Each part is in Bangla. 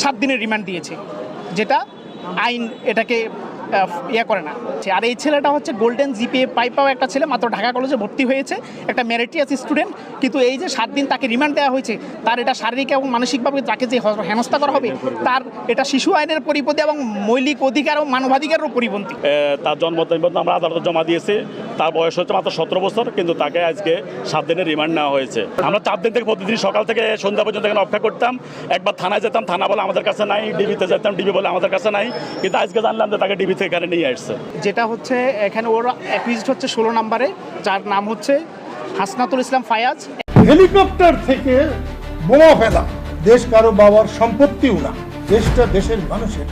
সাত দিনের রিমান্ড দিয়েছে, যেটা আইন এটাকে ইয়ে করে না। আর এই ছেলেটা হচ্ছে গোল্ডেন জিপিএ পাই পাওয়া একটা ছেলে, মাত্র ঢাকা কলেজে ভর্তি হয়েছে, একটা মেরিটিয়াস স্টুডেন্ট কিন্তু এই যে সাত দিন তাকে রিমান্ড দেওয়া হয়েছে, তার এটা শারীরিক এবং মানসিকভাবে তাকে যে হেনস্থা করা হবে, তার এটা শিশু আইনের পরিপন্থী এবং মৌলিক অধিকার এবং মানবাধিকারেরও পরিপন্থী। তার জন্ম আমরা আদালতে জমা দিয়েছি। তার বয়স হচ্ছে মাত্র সতেরো বছর কিন্তু তাকে আজকে সাত দিনের রিমান্ড নেওয়া হয়েছে। আমরা চার দিন থেকে প্রতিদিন সকাল থেকে সন্ধ্যা পর্যন্ত এখানে অপেক্ষা করতাম। একবার থানায় যেতাম থানা বলে আমাদের কাছে নাই ডিবিতে যেতাম ডিবি বলে আমাদের কাছে নাই। কিন্তু আজকে জানলাম যে তাকে ডিবি থেকে এখানে নিয়ে আসছে। যেটা হচ্ছে এখানে ওর অ্যাকুইজড হচ্ছে ষোলো নম্বরে যার নাম হচ্ছে হাসনাতুল ইসলাম ফায়াজ। হেলিকপ্টার থেকে বোমা ফেলা। দেশ কারও বাবার সম্পত্তিও না। দেশটা দেশের মানুষের।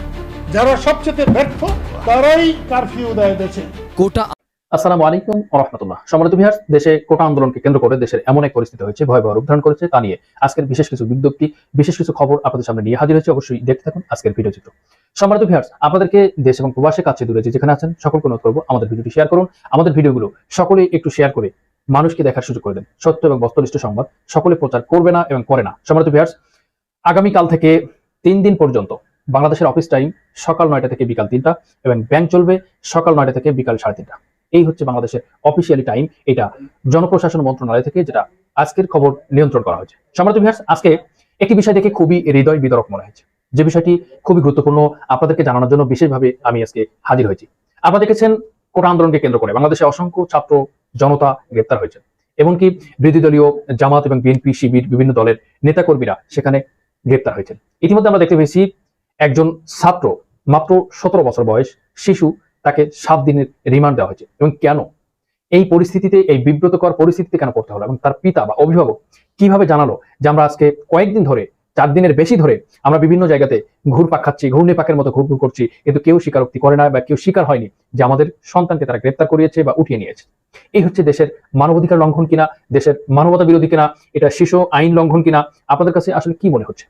যারা সবচেয়ে ব্যর্থ তারাই কারফিউ দেয় দেশে। কোটা আসসালামু আলাইকুম রহমতুল্লাহ। সম্মানিত বিহার দেশে কোটা আন্দোলনকে কেন্দ্র করে দেশের এমন এক পরিস্থিতি হয়েছে, ভয়াবহ রূপ ধারণ করেছে। তা নিয়ে আজকের বিশেষ কিছু বিজ্ঞপ্তি, বিশেষ কিছু খবর আপনাদের সামনে নিয়ে হাজির হয়েছে। অবশ্যই দেখতে থাকুন আজকের ভিডিও চিত্র। সম্মানিত আপনাদেরকে দেশ এবং প্রবাসে কাছে দূরে যেখানে আছেন, সকলকে অনুরোধ করব আমাদের ভিডিওটি শেয়ার করুন। আমাদের ভিডিওগুলো সকলে একটু শেয়ার করে মানুষকে দেখার সুযোগ করে দেন। সত্য এবং বস্তুনিষ্ঠ সংবাদ সকলে প্রচার করবে না এবং করে না। সম্মানিত ভিউয়ার্স, আগামীকাল থেকে তিন দিন পর্যন্ত বাংলাদেশের অফিস টাইম সকাল নয়টা থেকে বিকাল তিনটা এবং ব্যাংক চলবে সকাল নয়টা থেকে বিকাল সাড়ে তিনটা। এই হচ্ছে বাংলাদেশের অফিসিয়ালি টাইম এটা জনপ্রশাসন মন্ত্রণালয় থেকে যেটা আজকের খবর নিয়ন্ত্রণ করা হয়েছে। সম্রাট ভিহার্স আজকে একটি বিষয় দেখে খুবই হৃদয় বিদরক মনে হয়েছে। যে বিষয়টি খুবই গুরুত্বপূর্ণ, আপনাদেরকে জানানোর জন্য বিশেষভাবে আমি আজকে হাজির হয়েছি। আপনারা দেখেছেন কোটা আন্দোলনকে কেন্দ্র করে বাংলাদেশে অসংখ্য ছাত্র, জনতা গ্রেপ্তার হয়েছে। এমনকি বিরোধী দলীয় জামাত এবং বিএনপি শিবির, বিভিন্ন দলের নেতাকর্মীরা সেখানে গ্রেপ্তার হয়েছেন। ইতিমধ্যে আমরা দেখতে পেয়েছি একজন ছাত্র, মাত্র সতেরো বছর বয়স, শিশু তাকে সাত দিনের রিমান্ড দেওয়া হয়েছে। এবং কেন? এই পরিস্থিতিতে, এই বিব্রতকর পরিস্থিতিতে কেন পড়তে হলো? এবং তার পিতা বা অভিভাবক কীভাবে জানালো যে আমরা আজকে কয়েকদিন ধরে, চার দিনের বেশি ধরে, আমরা বিভিন্ন জায়গাতে ঘুরপাক খাচ্ছি ঘূর্ণি পাকের মতো ঘুরঘুর করছি, কিন্তু কেউ স্বীকারোক্তি করে না বা কেউ স্বীকার হয়নি যে আমাদের সন্তানকে তারা গ্রেপ্তার করিয়েছে বা উঠিয়ে নিয়েছে। এই হচ্ছে দেশের মানবাধিকার লঙ্ঘন কিনা, দেশের মানবতা বিরোধী কিনা, এটা শিশু আইন লঙ্ঘন কিনা, আপনাদের কাছে আসলে কি মনে হচ্ছে?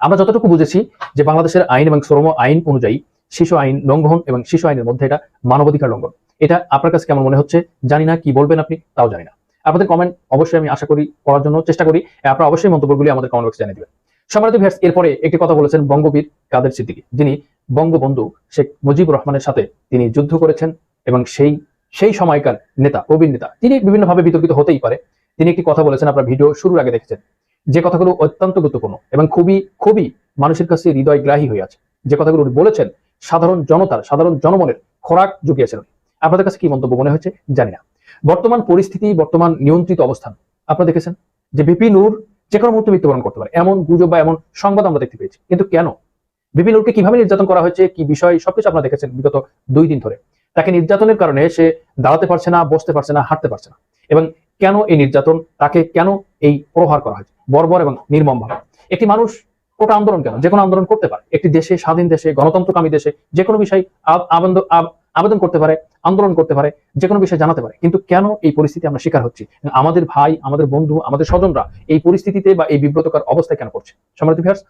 আমরা যতটুকু বুঝেছি যে বাংলাদেশের আইন এবং শ্রম আইন অনুযায়ী শিশু আইন লঙ্ঘন এবং শিশু আইনের মধ্যে এটা মানবাধিকার লঙ্ঘন। এটা আপনার কাছে কেমন মনে হচ্ছে? জানি না, কি বলবেন আপনি? তাও জানি না। আপনাদের কমেন্ট অবশ্যই আমি আশা করি পড়ার জন্য চেষ্টা করি। আপনারা অবশ্যই মন্তব্যগুলি আমাদের কমেন্ট বক্সে জানিয়ে দেবেন। সম্মানিত ভিউয়ার্স এরপরে একটি কথা বলেছেন বঙ্গবীর কাদের সিদ্দিকী। যিনি বঙ্গবন্ধু শেখ মুজিবুর রহমানের সাথে তিনি যুদ্ধ করেছেন এবং সেই সেই সময়কার নেতা, প্রবীণ নেতা। তিনি বিভিন্নভাবে বিতর্কিত হতেই পারে। তিনি একটি কথা বলেছেন, আপনার ভিডিও শুরুর আগে দেখেছেন। যে কথাগুলো অত্যন্ত গুরুত্বপূর্ণ এবং খুবই খুবই মানুষের কাছে হৃদয়গ্রাহী হয়ে আছে। যে কথাগুলো বলেছেন সাধারণ জনতার, সাধারণ জনমনের খোরাক জুগিয়েছেন আপনাদের কাছে কি মন্তব্য মনে হচ্ছে জানি না। বর্তমান পরিস্থিতি, বর্তমান নিয়ন্ত্রিত অবস্থান, আপনারা দেখেছেন যে বিপি নূর যে কোনো মুহূর্তে মৃত্যুবরণ করতে পারে। এমন গুজব বা এমন সংবাদ আমরা দেখতে পেয়েছি। কিন্তু কেন? বিপি নূরকে কীভাবে নির্যাতন করা হয়েছে? কি বিষয়? সবকিছু আপনারা দেখেছেন বিগত দুই দিন ধরে। তাকে নির্যাতনের কারণে সে দাঁড়াতে পারছে না, বসতে পারছে না, হাঁটতে পারছে না। এবং কেন এই নির্যাতন? তাকে কেন এই প্রহার করা হয়েছে? বর্বর এবং নির্মম ভাবে। একটি মানুষ কোটা আন্দোলন কেন? যে কোনো আন্দোলন করতে পারে। একটি দেশে, স্বাধীন দেশে, গণতন্ত্রকামী দেশে যে কোনো বিষয় আবেদন করতে পারে, আন্দোলন করতে পারে, যে কোনো বিষয় জানাতে পারে। কিন্তু কেন এই পরিস্থিতি আমরা শিকার হচ্ছি? আমাদের ভাই, আমাদের বন্ধু, আমাদের স্বজনরা এই পরিস্থিতিতে বা এই বিব্রতকর অবস্থায় কেন করছে সম্রাট ভিয়ার্স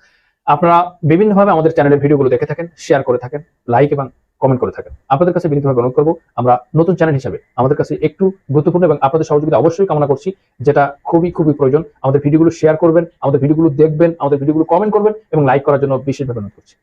আপনারা বিভিন্নভাবে আমাদের চ্যানেলের ভিডিওগুলো দেখে থাকেন শেয়ার করে থাকেন লাইক এবং কমেন্ট করে থাকেন। আপনাদের কাছে বিনীতভাবে অনুরোধ করব, আমরা নতুন চ্যানেল হিসাবে আমাদের কাছে একটু গুরুত্বপূর্ণ এবং আপনাদের সহযোগিতা অবশ্যই কামনা করছি, যেটা খুবই খুবই প্রয়োজন। আমাদের ভিডিওগুলো শেয়ার করবেন, আমাদের ভিডিওগুলো দেখবেন, আমাদের ভিডিওগুলো কমেন্ট করবেন এবং লাইক করার জন্য বিশেষভাবে অনুরোধ করছি।